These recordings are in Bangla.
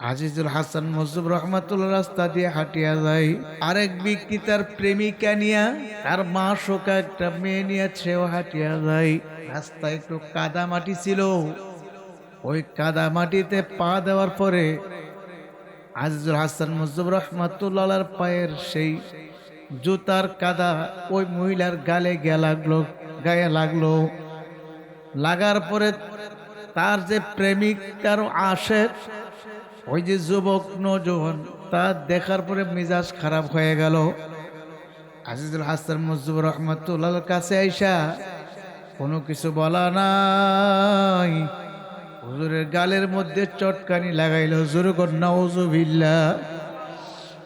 আজিজুল হাসান মজুব রহমাতুল্লাহ রাস্তা দিয়ে হাঁটিয়া যায়। আরেক ব্যক্তি তার প্রেমিকা নিয়া, তার মা শোকা একটা মেয়ে নিয়ে সেও হাঁটিয়া যায়। রাস্তায় একটু কাদা মাটি ছিল। ওই কাদা মাটিতে পা দেওয়ার পরে আজিজুল হাসান মজুব রহমাতুল্লাহর পায়ের সেই জুতার কাদা ওই মহিলার গালে গিয়ে লাগল, গায়ে লাগল। লাগার পরে তার যে প্রেমিক তার আসে ওই যে যুবক নজওয়ান তা দেখার পরে মিজাজ খারাপ হয়ে গেল। আজিজুল হাসান মুজিবুর রহমতুল্লাহ কাছে আইসা, কোনো কিছু বলা নাই। হুজুরের গালের মধ্যে চটকানি লাগাইল, হুজুর কন্যা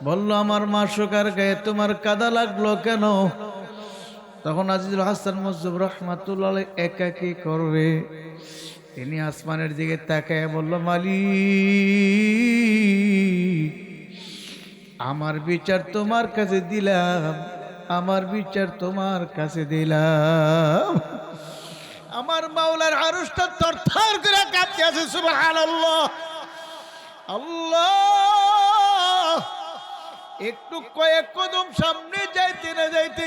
বলল, আমার মা শোকার গায়ে তোমার কাদা লাগল কেন? তখন আজিজুল হাসান মুজিব রহমাতুল্লাহ একা কি করবে। তিনি আসমানের দিকে তাকায় বলল, মালিক, আমার বিচার তোমার কাছে দিলাম, আমার বিচার তোমার কাছে দিলাম। আমার মাওলার আরুষটা তরথর করে কাঁপতে আছে, সুবহানাল্লাহ। আল্লাহ, একটু কয়েক কদম সামনে যাইতে না যাইতে,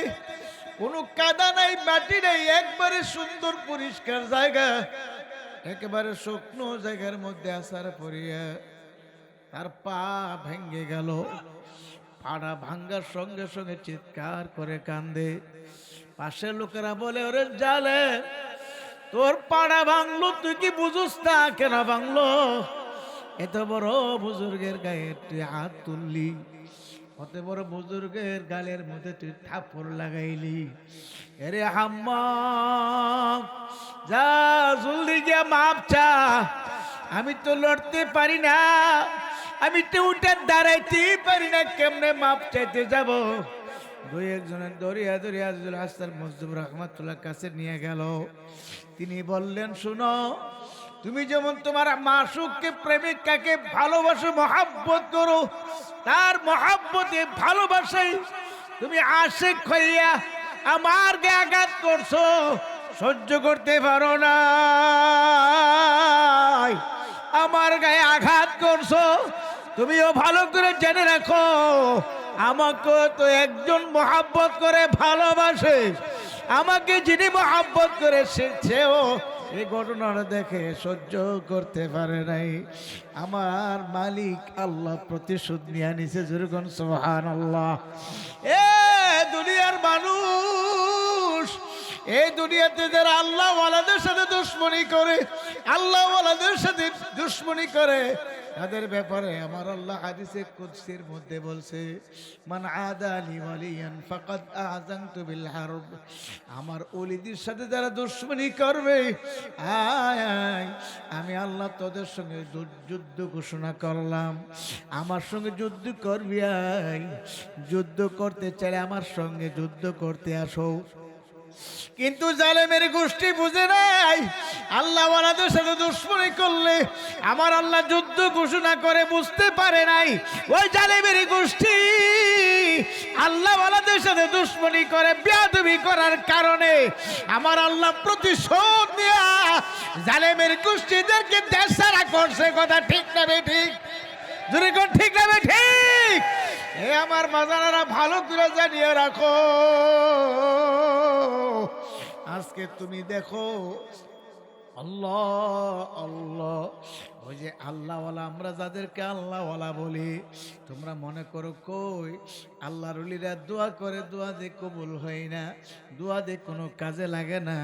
কোনো কাদা নাই, মাটি নাই, একবারে সুন্দর পরিষ্কার জায়গা। একেবারে শুকনো জায়গার মধ্যে আসার পরিয়া তার পা ভেঙে গেল। পাড়া ভাঙ্গার সঙ্গে সঙ্গে চিৎকার করে কান্দে। পাশের লোকেরা বলে, ওরে জালে, তোর পাড়া ভাঙলো, তুই কি বুঝুস না কেন ভাঙলো? এত বড় বুজুর্গের গায়ে তুই হাত তুললি। অত বড় বুজুর্গের গালের মধ্যে তুই থাপড় লাগাইলি? এরে হাম্মা, যা জলদি মাপ চা। আমি তো লড়তে পারি না, আমি তো উঠে দাঁড়াইতে পারি না, কেমনে মাপ চাইতে যাব? দুই একজনের দরিয়া দরিয়া আজুল হাসান মজদুব রহমাতুল্লাহ কাছে নিয়ে গেল। তিনি বললেন, শুনো, তুমি যেমন তোমার মাসুককে প্রেমিকাকে ভালোবাসো, মহাব্বত করো তার মহাব্বতে ভালোবাসাই তুমি আশেক হইয়া আমার আঘাত করছ, সহ্য করতে পারো না। আমার গায়ে আঘাত করছ, তুমিও ভালো করে জেনে রাখো, আমাকে তো একজন মহাব্বত করে ভালোবাসে। আমাকে যিনি মহাব্বত করে সেও এই ঘটনাটা দেখে সহ্য করতে পারে নাই। আমার মালিক আল্লাহ প্রতিশোধ নিয়ে নিছে জুরগন সোহান আল্লাহ এ দুনিয়ার মানুষ, এই দুনিয়াতে যারা আল্লাহওয়ালাদের সাথে দুশ্মনী করে, আল্লাহওয়ালাদের সাথে দুশ্মনী করে তাদের ব্যাপারে আমার আল্লাহ হাদিসে কুদসির মধ্যে বলছে, মান আদালি ওয়ালিয়ান ফাকাদ আযানতু বিল হারব। আমার ওলিদের সাথে যারা দুশ্মনী করবে, আয় আয়, আমি আল্লাহ তোদের সঙ্গে যুদ্ধ ঘোষণা করলাম। আমার সঙ্গে যুদ্ধ করবি, আয়, যুদ্ধ করতে চাই আমার সঙ্গে যুদ্ধ করতে আসো। কিন্তু জালেমের গোষ্ঠী বুঝে নাই, আল্লাহ ওয়ালাদের সাথে দুশ্মনী করলে আমার আল্লাহ যুদ্ধ ঘোষণা করে বুঝতে পারে নাই। ওই জালেমের গোষ্ঠী আল্লাহ ওয়ালাদের সাথে দুশ্মনী করে, বেয়াদবি করার কারণে আমার আল্লাহ প্রতিশোধ নেয়া জালেমের গোষ্ঠীদেরকে দেশ ছাড়া করছে কথা ঠিক না ঠিক? ঠিক না ঠিক? এ আমার মাজারারা ভালো করে জানিয়ে রাখো। আজকে তুমি দেখো, আল্লাহ আল্লাহ ওই যে আল্লাহওয়ালা, আমরা যাদেরকে আল্লাহওয়ালা বলি, তোমরা মনে করো, কই আল্লাহ রলিরা দোয়া করে দোয়া দিয়ে কবুল হয় না দোয়া দিয়ে কোনো কাজে লাগে না।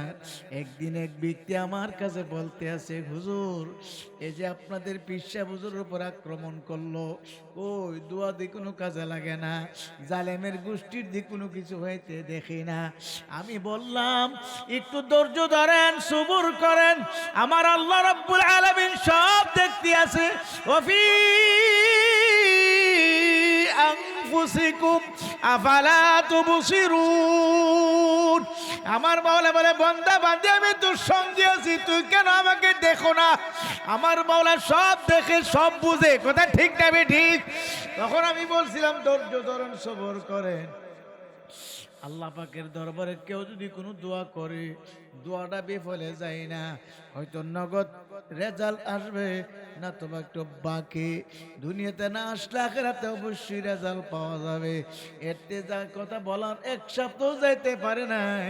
একদিন এক ব্যক্তি আমার কাছে বলতে আছে, হুজুর, এই যে আপনাদের পিসা হুজুরের উপর আক্রমণ করল ওই দোয়া দিয়ে কোনো কাজে লাগে না, জালেমের গোষ্ঠীর দিয়ে কোনো কিছু হইতে দেখি না। আমি বললাম, একটু ধৈর্য ধরেন, সবুর করেন, আমার আল্লাহ রব্বুল আলামিন সব দেখতে আছে তুবসিরুন আমার মাওলা বলে, বন্দা, বান্দে, আমি তোর সঙ্গে আছি, তুই কেন আমাকে দেখো না? আমার মাওলা সব দেখে, সব বুঝে, কথা ঠিক না ঠিক তখন আমি বলছিলাম, ধৈর্য ধরুন, সবর করেন। আল্লাহ পাকের দরবারে কেউ যদি কোনো দোয়া করে, দোয়াটা বিফলে যায় না। হয়তো নগদ রেজাল্ট আসবে না তোমার একটু বাকি। দুনিয়াতে না আসলে আখেরাতে অবশ্যই রেজাল্ট পাওয়া যাবে। এতে যা কথা বলার এক সপ্তাহ যাইতে পারে নাই,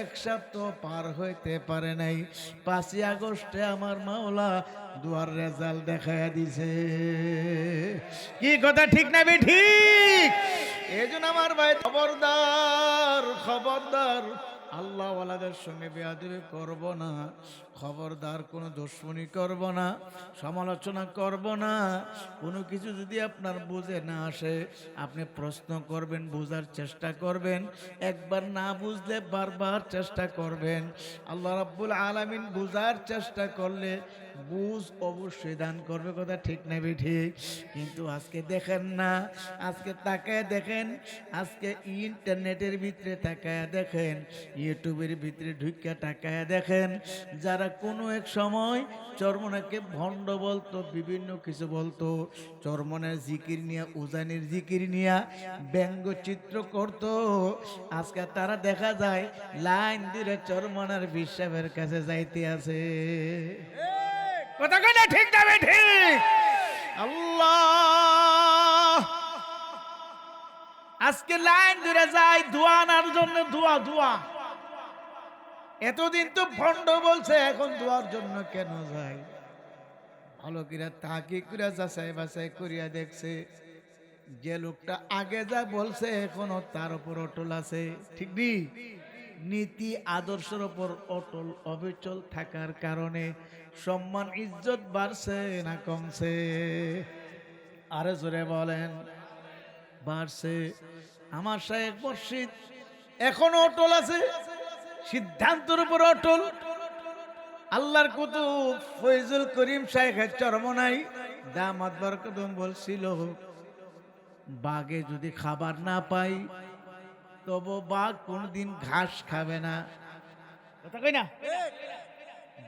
এক সপ্তাহ পার হইতে পারে নাই। পাঁচই আগস্টে আমার মাওলা দুয়ার রেজাল্ট দেখা দিছে। কি কথা, ঠিক না বে ঠিক। এই জন্য আমার ভাই খবরদার খবরদার। আল্লাহ ওয়ালাদের সঙ্গে বেয়াদবি করব না, খবরদার কোনো দুশ্মনী করব না, সমালোচনা করব না। কোনো কিছু যদি আপনার বুঝে না আসে, আপনি প্রশ্ন করবেন, বোঝার চেষ্টা করবেন। একবার না বুঝলে বারবার চেষ্টা করবেন। আল্লাহ রাব্বুল আলামিন বোঝার চেষ্টা করলে বুঝ অবশ্যই দান করবে, কথা ঠিক নেবে ঠিক। কিন্তু আজকে দেখেন না, আজকে তাকায় দেখেন, আজকে ইন্টারনেটের ভিতরে তাকায় দেখেন, ইউটিউবের ভিতরে ঢুকিয়া তাকায় দেখেন, যারা কোনো এক সময় চরমনাকে ভণ্ড বলতো, বিভিন্ন কিছু বলতো, চরমনের জিকির নিয়ে, উজানির জিকির নিয়ে ব্যঙ্গচিত্র করত। আজকে তারা দেখা যায়, লাইন দিলে চরমনার বিশ্বাসের কাছে যাইতে আছে। কথা কই না, ঠিক যাবে ঠিক? আল্লাহ। আজকে লাইন ধরে যায়, দোয়া আনার জন্য দোয়া দোয়া। এতদিন তো ভণ্ড বলছে, এখন দোয়ার জন্য কেন যায়? ভালো কিরা তাকে কিরা যাচাই বাছাই করিয়া দেখছে, যে লোকটা আগে যা বলছে, এখনও তার উপর অটল আছে। ঠিক নি নীতি আদর্শের উপর অটল অবিচল থাকার কারণে সম্মান ইজ্জত বাড়ছে না কমছে? আরে জোরে বলেন, বাড়ছে। আমার শাহেক মসজিদ এখনও অটল আছে? সিদ্ধান্তের উপর অটল? আল্লাহর কুতুব ফৈজুল করিম শাহেখের চরমনাই দামাত বরকতম বলছিল বাঘে যদি খাবার না পাই তবু বাঘ কোনদিন ঘাস খাবে না। কথা কই না?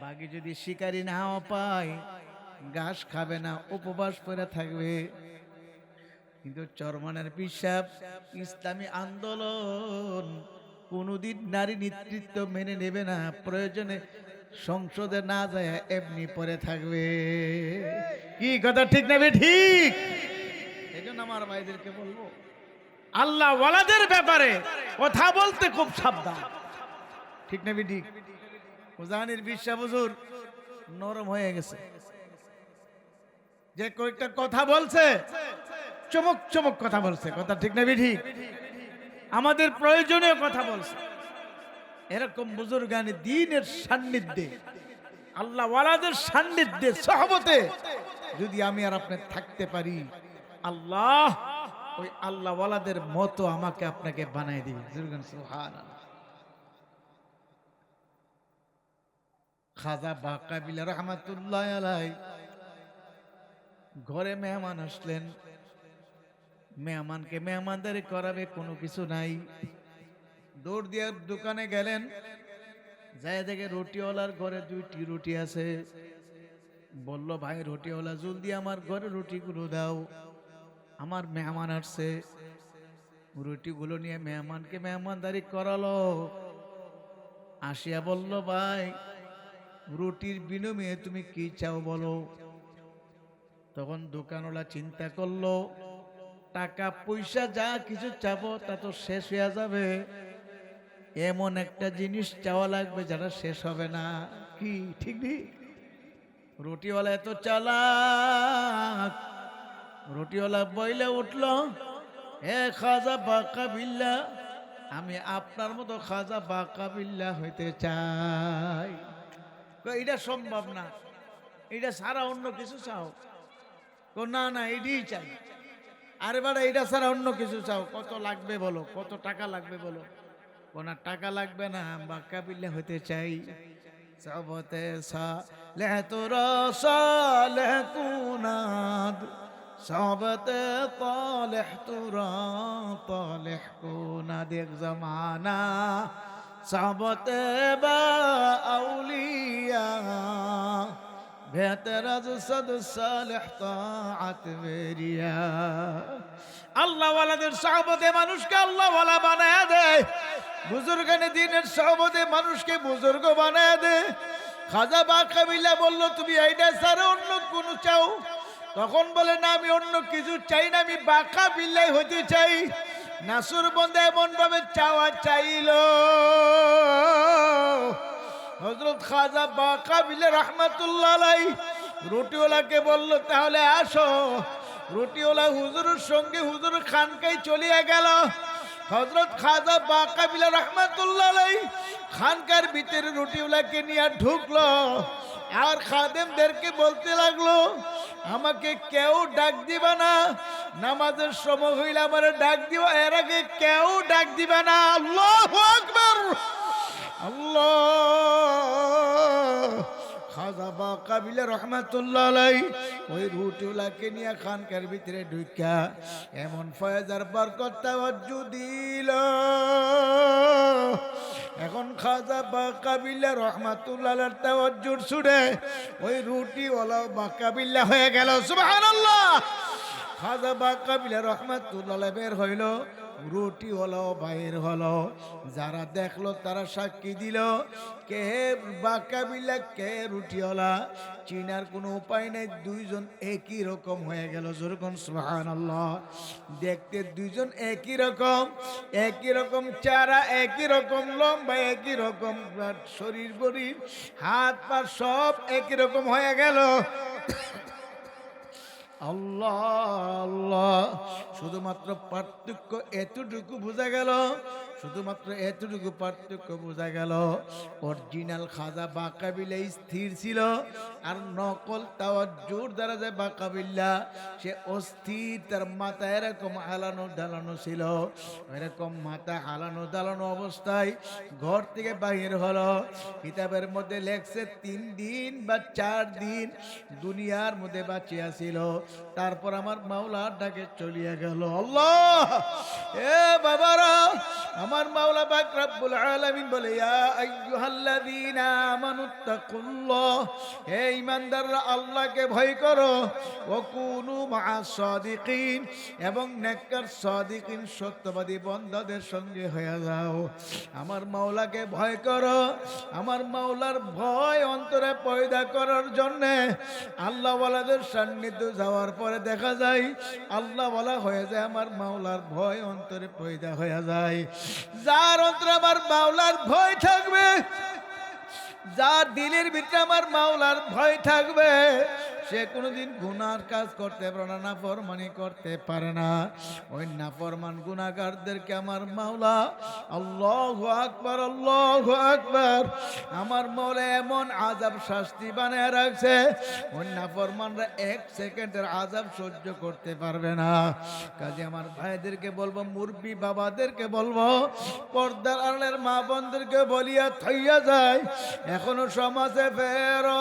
বাঘে যদি শিকারি নাও পায়, ঘাস খাবে না, উপবাস করে থাকবে। কিন্তু চরমানের পিসাব, ইসলামী আন্দোলন কোনোদিন নারী নেতৃত্ব মেনে নেবে না, প্রয়োজনে সংসদে না যায়, এমনি পরে থাকবে। কি কথা, ঠিক নেবে ঠিক? এই জন্য আমার ভাইদেরকে বলব আল্লাহ ওয়ালাদের ব্যাপারে কথা বলতে খুব সাবধান। ঠিক নেবে ঠিক মুজাহানির বিশ্বাস হুজুর নরম হয়ে গেছে। যে কয়েকটা কথা বলছে, চমক চমক কথা বলছে। কথা ঠিক না ঠিক আমাদের প্রয়োজনীয় কথা বলছে। এরকম বুজুর্গানি দিনের সান্নিধ্যে, আল্লাহ ওয়ালাদের সান্নিধ্যে, সহবতে যদি আমি আর আপনি থাকতে পারি, আল্লাহ ওই আল্লাহ ওয়ালাদের মতো আমাকে আপনাকে বানাই দিবে। খাজা বাকাবিলা রহমাতুল্লাহ আলাই ঘরে মেহমান আসলেন। মেহমানকে মেহমানদারি করাবে কোনো কিছু নাই। দৌড় দিয়ে দোকানে গেলেন। যায় দেখে রুটিওয়ালার ঘরে দুইটি রুটি আছে। বলল, ভাই, রুটিওয়ালা, জলদি আমার ঘরে রুটিগুলো দাও। আমার মেহমান আসছে। রুটিগুলো নিয়ে মেহমানকে মেহমানদারি করালো। আসিয়া বলল, ভাই, রুটির বিনিময়ে তুমি কি চাও বলো? তখন দোকানওয়ালা চিন্তা করল, টাকা, পয়সা, যা কিছু চাবো, তা তো শেষ হয়ে যাবে। এমন একটা জিনিস চাওয়া লাগবে যারা শেষ হবে না। কি? ঠিক নেই? রুটিওয়ালা এত চালাক রুটিওয়ালা বইলে উঠল হে খাজা বাকা বিল্লা আমি আপনার মতো খাজা বাকা বিল্লা হইতে চাই। এটা সম্ভব না। এটা সারা অন্য কিছু চাও? কো, না না এটাই চাই। আরে বাড়া এটা ছাড়া অন্য কিছু চাও? কত লাগবে বলো? কত টাকা লাগবে বলো? কোনা টাকা লাগবে না বাক্কা বিল্লে হতে চাই। সবতে সালেহ তোরা সবতে তালেহ তোরা, তালেহ কুনাদ এক জমানা। সবতে বা আউলিয়া বেহতর সদ সালেহ তাআত বেরিয়া। আল্লাহ ওয়ালাদের সাহবতে মানুষকে আল্লাহ ওয়ালা বানায় দেয় বুজুর্গানে দিনের সহমতে মানুষকে বুজুর্গ বানায় দে। খাজা বা কাবিলা বলল, তুমি এইটা ছাড়া অন্য কোন চাও? তখন বলে, না, আমি অন্য কিছু চাই না, আমি বাঁকা বিল্লাই হতে চাই। নাসুর বন্ধে এমন ভাবে চাওয়া চাইল। হজরত খাজা বাঁকা বিলে রহমাতুল্লাহ রুটিওয়ালাকে বলল, তাহলে আসো। রুটিওয়ালা হুজুরের সঙ্গে হুজুর খানকাই চলিয়া গেল। হজরত খাজা বাঁকা বিলে রহমাতুল্লাহ খানকার ভিতরে রুটিওয়ালাকে নিয়ে ঢুকলো। আর খাদেমদেরকে বলতে লাগল আমাকে কেউ ডাক দিবা না। নামাজের সময় হইলে আমার ডাক দিবা। এর আগে কেউ ডাক দিবা না। আল্লাহ আকবার। আল্লাহ। খাজা বা কাবিলা রহমাতুল্লাহ আলাই, ওই রুটিওয়ালাকে নিয়ে খানকার ভিতরে ঢুকা এমন ফয়েজার বরকত তাওয়াজ্জু দিল। এখন খাজা বা কাবিলা রহমাতুল্লাহ তাওয়াজ্জুর ছুড়ে ওই রুটিওয়ালা বা কাবিল্লা হয়ে গেল, সুবহানাল্লাহ। খাজা বা কাবিলা রহমাতুল্লাহ বের হইল। রুটি হলো, বাইর হলো। যারা দেখল, তারা সাক্ষী দিল, কে বা কাবিলা, কে রুটিওয়ালা? চিনার কোনো উপায় নেই, দুইজন একই রকম হয়ে গেল যেরকম সুহান দেখতে দুইজন একই রকম একই রকম চারা একই রকম লম্বা, একই রকম শরীর বরির হাত পা সব একই রকম হয়ে গেল। আল্লাহ আল্লাহ। শুধুমাত্র পার্থক্য এতটুকু বোঝা গেল শুধুমাত্র এতটুকু পার্থক্য বোঝা গেল। অরিজিনাল খাজা বাকাবিল্লা স্থির ছিল, আর নকল তাওয়া জোর দ্বারা যায় বাকাবিল্লা সে অস্থির, তার মাথা এরকম হালানো ডালানো ছিল। এরকম মাথা হালানো দালানো অবস্থায় ঘর থেকে বাহির হলো। কিতাবের মধ্যে লেখছে, তিন দিন বা চার দিন দুনিয়ার মধ্যে বাঁচিয়া ছিল। তারপর আমার মাওলার ডাকে চলিয়া গেল, আল্লাহ! এ বাবারা আমার মাওলা পাক রব্বুল আলামিন বলে, ইয়া আইয়ুহাল্লাযীনা আমানুত্তাকুল্লাহ হে ঈমানদাররা, আল্লাহকে ভয় করো। ওয়া কুনু মা'আস সাদিকিন, এবং নেককার সাদিকিন, সত্যবাদী বান্দাদের সঙ্গে হয়ে যাও। আমার মাওলাকে ভয় করো। আমার মাওলার ভয় অন্তরে পয়দা করার জন্য আল্লাহ ওয়ালাদের সান্নিধ্য যাওয়ার পরে দেখা যায় আল্লাহ বলা হয়ে যায়, আমার মাওলার ভয় অন্তরে পয়দা হয়ে যায়। যার অন্তরে আমার মাওলার ভয় থাকবে যার দিলের ভিতরে আমার মাওলার ভয় থাকবে সে কোনোদিন গুনার কাজ করতে পারে না, নাফরমানি করতে পারে না। ওই নাফরমান গুনাগারদেরকে আমার মাওলা, আল্লাহ আকবার আল্লাহ আকবার। আমার মাওলা এমন আজাব শাস্তি বানিয়ে রাখছে, ওই নাফরমানরা এক সেকেন্ডের আজাব সহ্য করতে পারবে না। কাজে আমার ভাইদেরকে বলব মুরবি বাবাদেরকে বলব, পর্দার আড়ালের মা বোনদেরকে বলিয়া থইয়া যায়, এখনও সমাজে ফেরো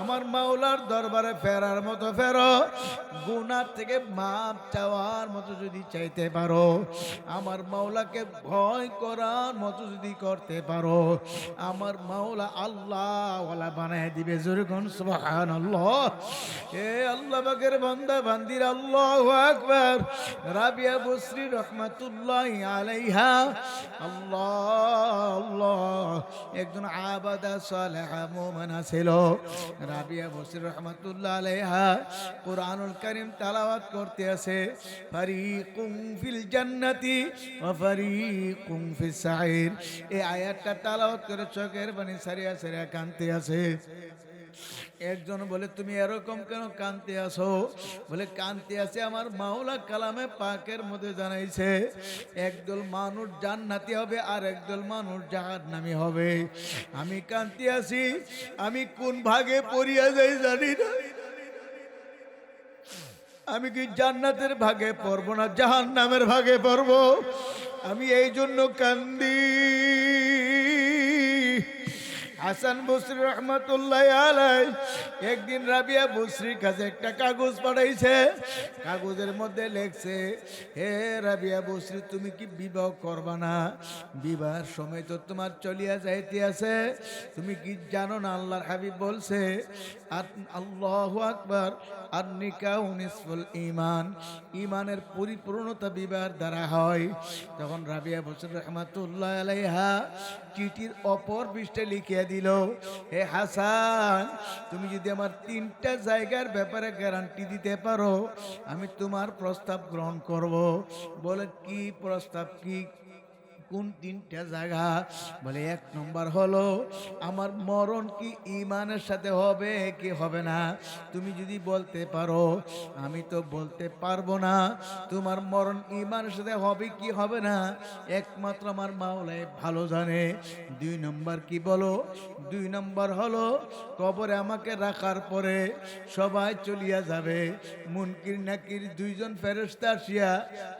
আমার মাওলার দরবারে ফেরার মতো ফেরো গুনার থেকে মাপ চাওয়ার মতো যদি চাইতে পারো, আমার মাওলাকে ভয় করার মতো যদি করতে পারো, আমার মাওলা আল্লাহ ওয়ালা বানায় দিবে যেরকম সুবহান আল্লাহ এ আল্লাহ বাগের বান্দা, বান্দির আল্লাহ আকবার। রাবিয়া বসরি রহমাতুল্লাহ আলাইহা। আল্লাহ আল্লাহ। একজন আবাদা সালেহা মোমেনা ছিল। রাবিয়া বসির রহমাতুল্লাহ আলাইহা কোরআনুল কারীম তেলাওয়াত করতে আছে, ফারিকুম ফিল জান্নাতি ওয়া ফারিকুম ফিস সাইর। এই আয়াতটা তেলাওয়াত করে চোখের পানি সারিয়া সারিয়া কানতে আছে। একজন বলে, তুমি এরকম কেন কানতে আসো বলে কানতে আসে আমার মাওলা কালামে পাকের মধ্যে জানাইছে, একদল মানুষ জান্নাতি হবে আর একদল মানুষ জাহান্নামী হবে। আমি কানতে আসি আমি কোন ভাগে পড়িয়া যাই জানি না। আমি কি জান্নাতের ভাগে পড়ব না জাহান নামের ভাগে পড়ব? আমি এই জন্য কান্দি। হাসান বসরি রহমতুল্লাহ আলাই, একদিন রাবিয়া বসরির কাছে একটা কাগজ পাঠাইছে। কাগজের মধ্যে লেখছে, হে রাবিয়া বসরি, তুমি কি বিবাহ করবা না? বিবাহের সময় তো তোমার চলিয়া যাইতে আছে। তুমি কি জানো না আল্লাহর হাবিব বলছে আর আল্লাহ আকবার আর নিকাহ নিসফুল ইমান ইমানের পরিপূর্ণতা বিবাহের দ্বারা হয়। তখন রাবিয়া বসরি রহমাতুল্লাহ আলাইহা চিঠির অপর পৃষ্ঠে লিখিয়ে দিল হে হাসান, তুমি যদি আমার তিনটা জায়গার ব্যাপারে গ্যারান্টি দিতে পারো, আমি তোমার প্রস্তাব গ্রহণ করব। বলে, কি প্রস্তাব? কি কোন তিনটা জায়গা? বলে, এক নম্বর হলো, আমার মরণ কি ইমানের সাথে হবে কি হবে না? তুমি যদি বলতে পারো, আমি তো বলতে পারব না, তোমার মরণ ইমানের সাথে হবে কি হবে না? একমাত্র আমার মাওলাই ভালো জানে। দুই নম্বর কি বলো? দুই নম্বর হলো, কবরে আমাকে রাখার পরে সবাই চলিয়া যাবে। মুনকির নাকির দুইজন ফেরস্তা আসিয়া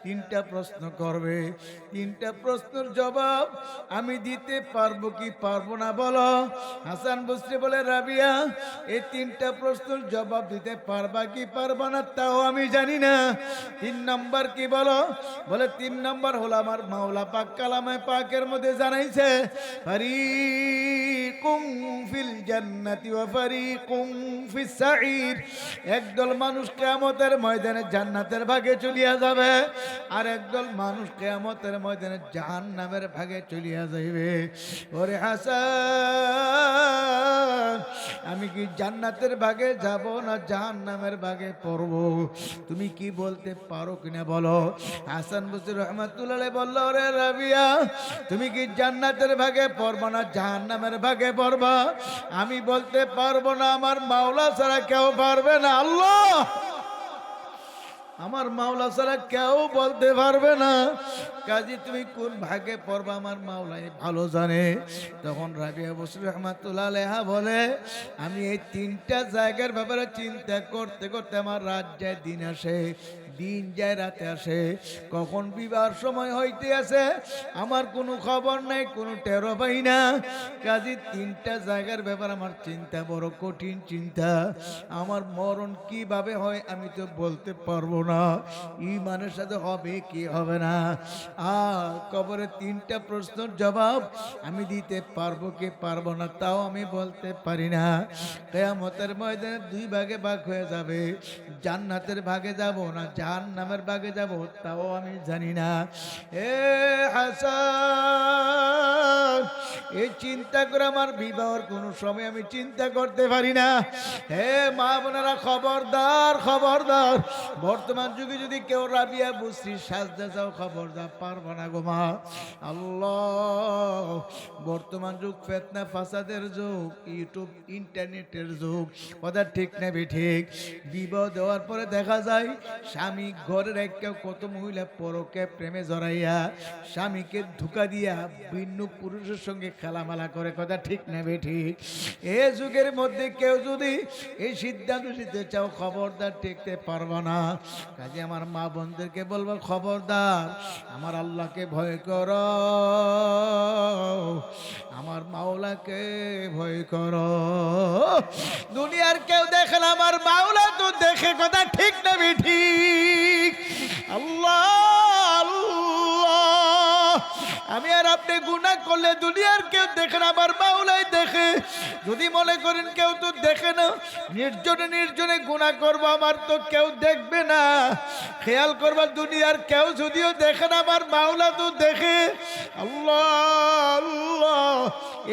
তিনটা প্রশ্ন করবে। তিনটা প্রশ্নের জবাব আমি দিতে পারব কি পারব না বলো? হাসান বসরি বলে, রাবিয়া, এই তিনটা প্রশ্নের জবাব দিতে পারবা কি পারবা না তাও আমি জানি না। তিন নম্বর কি বলো? বলে, তিন নম্বর হলো আমার মাওলা পাক কালামে পাকের মধ্যে জানাইছে, ফারিকুম ফিল জান্নাতি ওয়া ফারিকুম ফিস সাঈর। একদল মানুষ কিয়ামতের ময়দানে জান্নাতের ভাগে চলিয়া যাবে, আর একদল মানুষ কিয়ামতের ময়দানে জাহান্নামের ভাগে চলিয়া যাইবে। ওরে হাসান, আমি কি জান্নাতের ভাগে যাব না জাহান্নামের ভাগে পড়ব? তুমি কি বলতে পারো কিনা বলো? হাসান বসির রহমাতুল্লাহ বলল রে রাবিয়া, তুমি কি জান্নাতের ভাগে পড়বা না জাহান্নামের ভাগে পড়বা? আমি বলতে পারব না, আমার মাওলা ছাড়া কেউ পারবে না। আল্লাহ! আমার মাওলা ছাড়া কেউ বলতে পারবে না। কাজী, তুমি কোন ভাগে পড়বা? আমার মাওলাই ভালো জানে। তখন রাবিয়া বসুর রহমাতুল্লাহ লেহা বলে, আমি এই তিনটা জায়গার ব্যাপারে চিন্তা করতে করতে আমার রাত যায় দিন আসে। দিন যায় রাতে আসে, কখন বিবাহ সময় হইতে আছে আমার কোনো খবর নাই, কোনো টেরো পাই না। কাজে, তিনটা জায়গার ব্যাপার আমার চিন্তা, বড় কঠিন চিন্তা। আমার মরণ কীভাবে হয় আমি তো বলতে পারব না। ইমানের সাথে হবে কি হবে না? আর কবরে তিনটা প্রশ্নের জবাব আমি দিতে পারব কি পারব না, তাও আমি বলতে পারি না। কেয়ামতের ময়দানে দুই ভাগে ভাগ হয়ে যাবে। জান্নাতের ভাগে যাব না জাহান্নামের ভাগে যাব, তাও আমি জানি না। এ হাসান এই চিন্তা করে আমার বিবাহর কোনো সময় আমি চিন্তা করতে পারি না। হে মা বোনেরা, খবরদার খবরদার, বর্তমান যুগে যদি কেউ রাবিয়া বুসরি সাজতে চাও, খবরদার পারব না গো মা। আল্লাহ। বর্তমান যুগ ফেতনা ফাসাদের যুগ, ইউটিউব, ইন্টারনেটের যুগ। কথা ঠিক নেবে ঠিক? বিবাহ দেওয়ার পরে দেখা যায়, স্বামী ঘরের একটা কত মহিলা পরকে প্রেমে জড়াইয়া স্বামীকে ধোকা দিয়া ভিন্ন পুরুষের সঙ্গে খেলামেলা করে। কথা ঠিক নেবে ঠিক? এ যুগের মধ্যে কেউ যদি এই সিদ্ধান্ত নিতে চাও, খবরদার টেকতে পারব না। কাজে আমার মা বোনদেরকে বলব, খবরদার, আমার আল্লাহকে ভয় কর। আমার মাওলাকে ভয় কর। দুনিয়ার কেউ দেখেন আমার মাওলা তো দেখে কথা ঠিক না ঠিক আল্লাহ আমি আর আপনি গুণা করলে দুনিয়ার কেউ দেখেন আমার মাওলাই দেখে যদি মনে করেন কেউ তো দেখে না, নির্জনে নির্জনে গুণা করব আমার তো কেউ দেখবে না। খেয়াল করবা, দুনিয়ার কেউ যদিও দেখে না, আমার মাওলা তো দেখে। আল্লাহ আল্লাহ।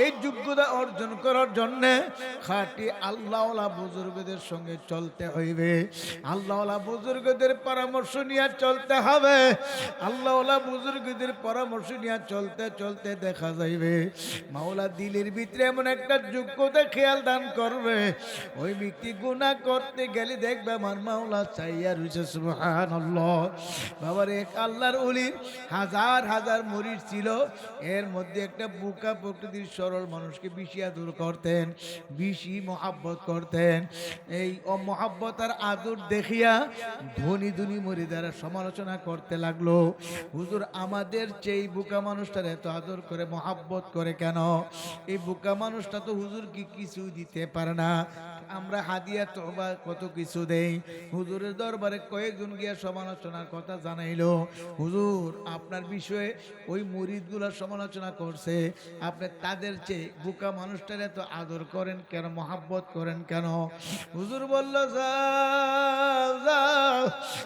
এই যোগ্যতা অর্জন করার জন্যে খাঁটি আল্লাহওয়ালা বুজুর্গদের সঙ্গে চলতে হইবে। আল্লাহওয়ালা বুজুর্গদের পরামর্শ নিয়ে চলতে হবে। আল্লাহওয়ালা বুজুর্গদের পরামর্শ নিয়ে চলতে চলতে দেখা যাইবে। মাওলা দিলের ভিতরে এমন একটা যোগ্যতা খেয়াল দান করবে। ওই ব্যক্তি গুণা করতে গেলে দেখবে আমার মাওলা চাইয়া রয়েছে সুহান বাবার, এক আল্লাহর উলির হাজার হাজার মরিচ ছিল। এর মধ্যে একটা বুকা প্রকৃতির সরল মানুষকে বেশি আদর করতেন, বেশি মহাব্বত করতেন। এই অমহাব্বত আর আদর দেখিয়া ধনী ধনী দ্বারা সমালোচনা করতে লাগল, হুজুর, আমাদের চেয়ে বোকা মানুষটার এত আদর করে, মহাব্বত করে কেন? এই বোকা মানুষটা তো হুজুর কি কিছু দিতে পারে না। আমরা হাদিয়া তোবা কত কিছু দেই। হুজুরের দরবারে কয়েকজন গিয়া সমালোচনার কথা জানাইলো। হুজুর, আপনার বিষয়ে ওই মুরিদগুলোর সমালোচনা করছে। আপনি তাদের চেয়ে বুকা মানুষটার এত আদর করেন কেন, মহাব্বত করেন কেন? হুজুর বলল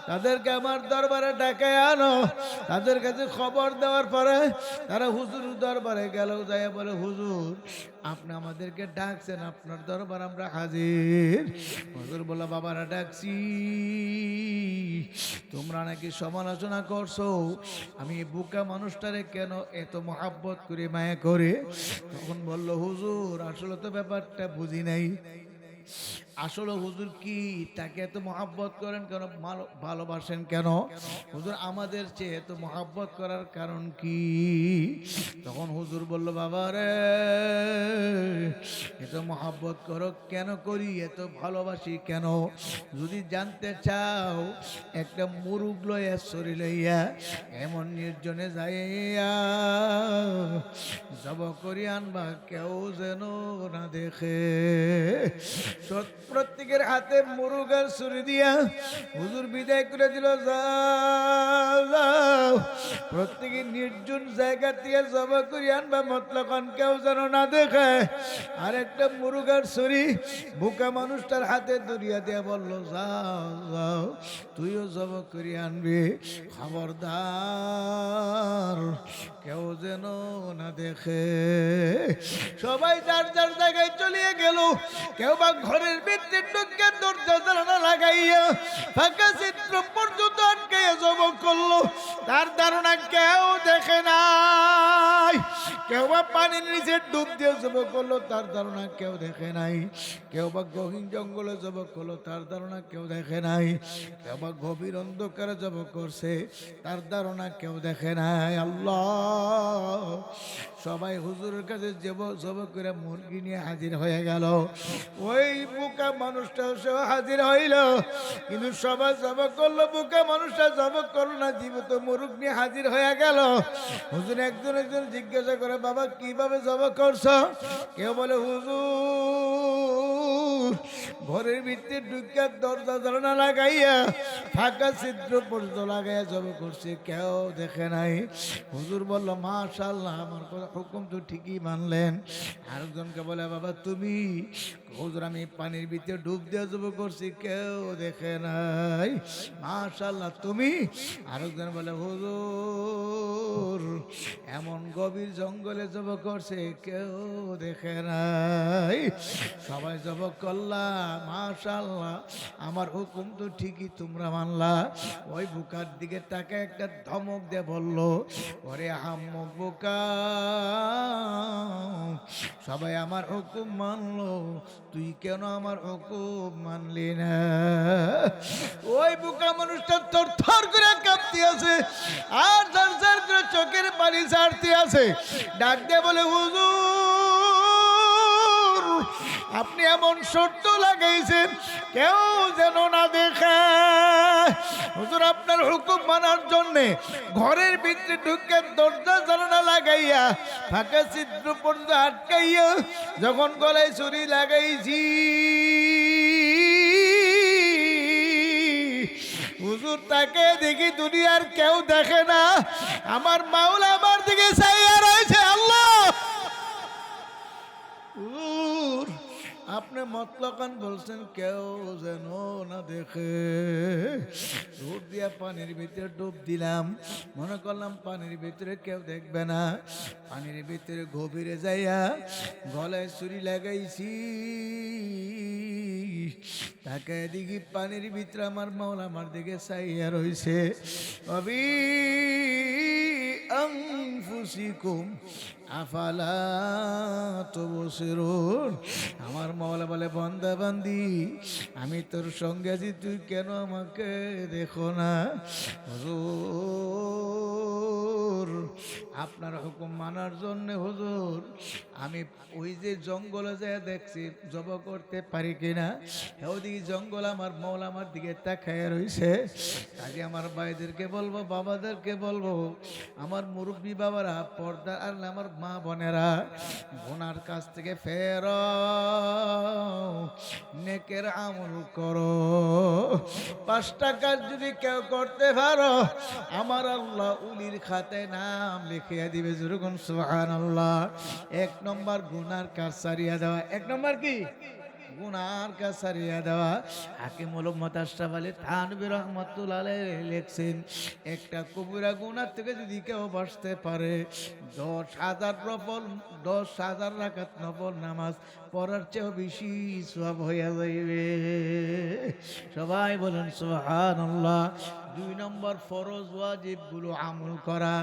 তাদেরকে আমার দরবারে ডাকে আনো। তাদের কাছে খবর দেওয়ার পরে তারা হুজুর দরবারে গেল যায় বলে, হুজুর, আপনি আমাদেরকে ডাকছেন, আপনার দরবার আমরা হাজির। হুজুর বলল বাবারা ডাকছি। তোমরা নাকি সমালোচনা করছ? আমি বুকা মানুষটারে কেন এত মহাব্বত করে, মায়া করে? তখন বলল, হুজুর, আসলে তো ব্যাপারটা বুঝি নাই। আসলে হুজুর কি? তাকে এত মহাব্বত করেন কেন? ভালো- ভালোবাসেন কেন? হুজুর, আমাদের চেয়ে এত মহাব্বত করার কারণ কি? তখন হুজুর বলল, বাবা রে, এত মহাব্বত করো কেন করি? এত ভালোবাসি কেন? যদি জানতে চাও, একটা মুরুগ লইয়া শরীর লইয়া, এমন নির্জনে যাইয়া, জব করি আনবা, কেউ যেন না দেখে। সত- প্রত্যেকের হাতে মুরুগার ছুরি দিয়া হুজুর বিদায় করে দিল যা। প্রত্যেকে নির্জন জায়গা দিয়ে জব করি আনবা, মতলকান কেউ যেন না দেখে। আর একটা মুরুগের ছুরি, বুকা মানুষটার হাতে দরিয়া দিয়া বলল, যাও যাও, তুইও জব করে আনবি। খবরদার, কেউ যেন না দেখে। সবাই যার যার জায়গায় চলিয়ে গেল, কেউ বা ঘরের ভিত্তির ঢুকে দরজা জানালা লাগাইয়া ফাঁকা চিত্র পর্যন্ত আটকাইয়া জব করল। তার ধারণা কেউ দেখে নাই। কেউ বা পানির নিচে ডুব দিয়ে জব করল তার ধারণা কেউ দেখে নাই। কেউ বা গহীন জঙ্গলে জব করল তার ধারণা কেউ দেখে নাই। কেউ বা গভীর অন্ধকারে জব করছে, তার ধারণা কেউ দেখে নাই। আল্লাহ সবাই হুজুরের কাছে জব জব করে মুরগি নিয়ে হাজির হয়ে গেল। ওই বোকা মানুষটা সেও হাজির হইল। কিন্তু সবাই জব করল, বোকা মানুষটা জব করল না, জীবিত মুরগ নিয়ে হাজির হয়ে গেল। হুজুর একজন একজন জিজ্ঞাসা করে, বাবা, কীভাবে জব করছ? কেউ বলে, হুজুর ঘরের ভিতরে ঢুকে দরজা জানা লাগাইয়া ফাঁকা ছিদ্র পর্যন্ত লাগাইয়া জব করছে, কেউ দেখে নাই। হুজুর বলল মাশাল্লাহ আমার হুকুম তো ঠিকই মানলেন। আরেকজনকে বলে, বাবা, তুমি হুজুর, আমি পানির ভিতরে ডুব দিয়ে জব করছি, কেউ দেখে নাই। মাশাল্লাহ তুমি আরেকজন বলে, হুজুর, এমন গভীর জঙ্গলে জব করছে, কেউ দেখে নাই। সবাই জব করলা মাশাল্লাহ আমার হুকুম তো ঠিকই তোমরা মানলা। ওই বুকার দিকে তাকে একটা ধমক দিয়ে বলল, ওরে বোকা, সবাই আমার হুকুম মানলো, তুই কেন আমার হুকুম মানলি না? ওই বুকা মানুষটা তোর থর করে কাঁপতে আছে, আর ঝার করে চোখের পানি ছাড়তে আছে। ডাক দিয়ে বলে, হুজুর আপনি এমন শর্ত লাগাইছেন, কেউ যেন না দেখে। হুজুর, আপনার হুকুম মানার জন্যে ঘরের ভিতরে ঢুকে দরজা জানালা লাগাইয়া ফাঁকা ছিদ্র পর্যন্ত আটকাইয়া যখন গলায় ছুরি লাগাইছি, হুজুর, তাকে দেখি দুনিয়ার কেউ দেখে না। আমার মাওলা আমার আপনি মতলকান বলছেন, কেউ যেন না দেখে। ডুব দিয়া পানির ভিতরে ডুব দিলাম। মনে করলাম পানির ভিতরে কেউ দেখবে না। পানির ভিতরে গভীরে যাইয়া গলায় ছুরি লাগাইছি। তাকে দিকে পানির ভিতরে আমার মাওলা আমার দিকে চাইয়া রইছে। অবি আনফুসিকুম আফালা আমার মাওলা বলে, বান্দা বান্দি, আমি তোর সঙ্গে আছি, তুই কেন আমাকে দেখো না? আপনার হুকুম মানার জন্য হুজুর, আমি ওই যে জঙ্গলে যে দেখছি, জব করতে পারি কিনা, ওদিকে জঙ্গল আমার মৌল আমার দিকে তাকায় রইছে। আগে আমার ভাইদেরকে বলব, বাবাদেরকে বলব, আমার মুরব্বী বাবারা পর্দা আর আমার মা বোনেরা, বোনার কাছ থেকে ফের, নেকের আমল করো। পাঁচটা কাজ যদি কেউ করতে পারো, আমার আল্লাহ উলির খাতে নাম লিখিয়ে দিবে যেরকম সুহান আল্লাহ এক নম্বর গুনার কাজ সারিয়া দেওয়া। এক নম্বর কি? গুনার কাজ সারিয়া দেওয়া। হাকিমুল মতাশরাফ আলী থানবী রহমতুল্লাহ লেখছেন, একটা কবিরা গুনার থেকে যদি কেউ বসতে পারে, দশ হাজার নফল, দশ হাজার রাখাত নফল নামাজ পড়ার চেয়েও বেশি সব হইয়া যাইবে। সবাই বলেন সোহান দুই নম্বর ফরজ ওয়াজিবগুলো আমল করা।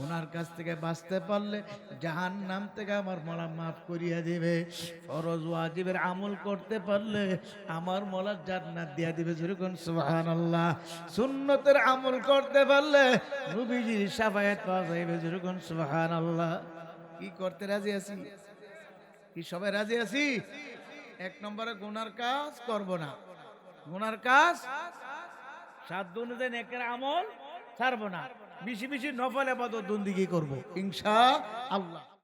ওনার কাছ থেকে বাঁচতে পারলে জাহান নাম থেকে আমার মলা মাফ করিয়া দিবে। ফরজ ওয়াজিবের আমল করতে পারলে আমার মলার জান্নাত দিয়া দিবে। যেরকম সোহান আল্লাহ সুন্নতের আমল করতে পারলে নবীজির সাফায়াত পাওয়া যাইবে। যেরকম সোহান আল্লাহ কি করতে রাজি আছি? কি সবাই রাজি আছি? এক নম্বরে গুনার কাজ করব না। গুনার কাজ সাধ্য অনুযায়ী নেকের আমল ছাড়বো না। বেশি বেশি নফল আবাদত দুন্দিগি করব, ইনশা আল্লাহ।